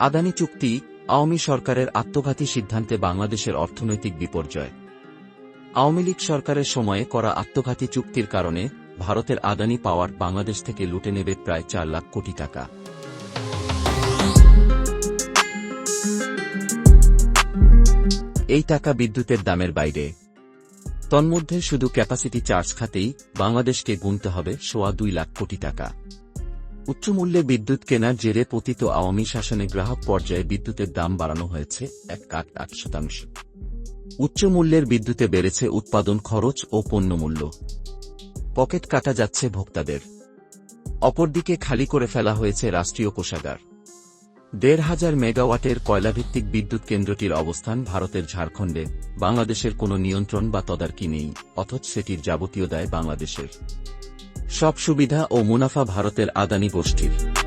আদানি চুক্তি আওয়ামী সরকারের আত্মঘাতী সিদ্ধান্তে বাংলাদেশের অর্থনৈতিক বিপর্যয়। আওয়ামী লীগ সরকারের সময়ে করা আত্মঘাতী চুক্তির কারণে ভারতের আদানি পাওয়ার বাংলাদেশ থেকে লুটে নেবে প্রায় চার লাখ কোটি টাকা। এই টাকা বিদ্যুতের দামের বাইরে। তন্মধ্যে শুধু ক্যাপাসিটি চার্জ খাতেই বাংলাদেশকে গুনতে হবে সোয়া দুই লাখ কোটি টাকা। উচ্চমূল্যে বিদ্যুৎ কেনার জেরে পতিত আওয়ামী শাসনে গ্রাহক পর্যায়ে বিদ্যুতের দাম বাড়ানো হয়েছে এক আট আট শতাংশ। উচ্চমূল্যের বিদ্যুতে বেড়েছে উৎপাদন খরচ ও পণ্যমূল্য। পকেট কাটা যাচ্ছে ভোক্তাদের। অপরদিকে খালি করে ফেলা হয়েছে রাষ্ট্রীয় কোষাগার। দেড় হাজার মেগাওয়াটের কয়লাভিত্তিক বিদ্যুৎ কেন্দ্রটির অবস্থান ভারতের ঝাড়খণ্ডে। বাংলাদেশের কোনো নিয়ন্ত্রণ বা তদারকি নেই, অথচ সেটির যাবতীয় দায় বাংলাদেশের। সব সুবিধা ও মুনাফা ভারতের আদানি গোষ্ঠীর।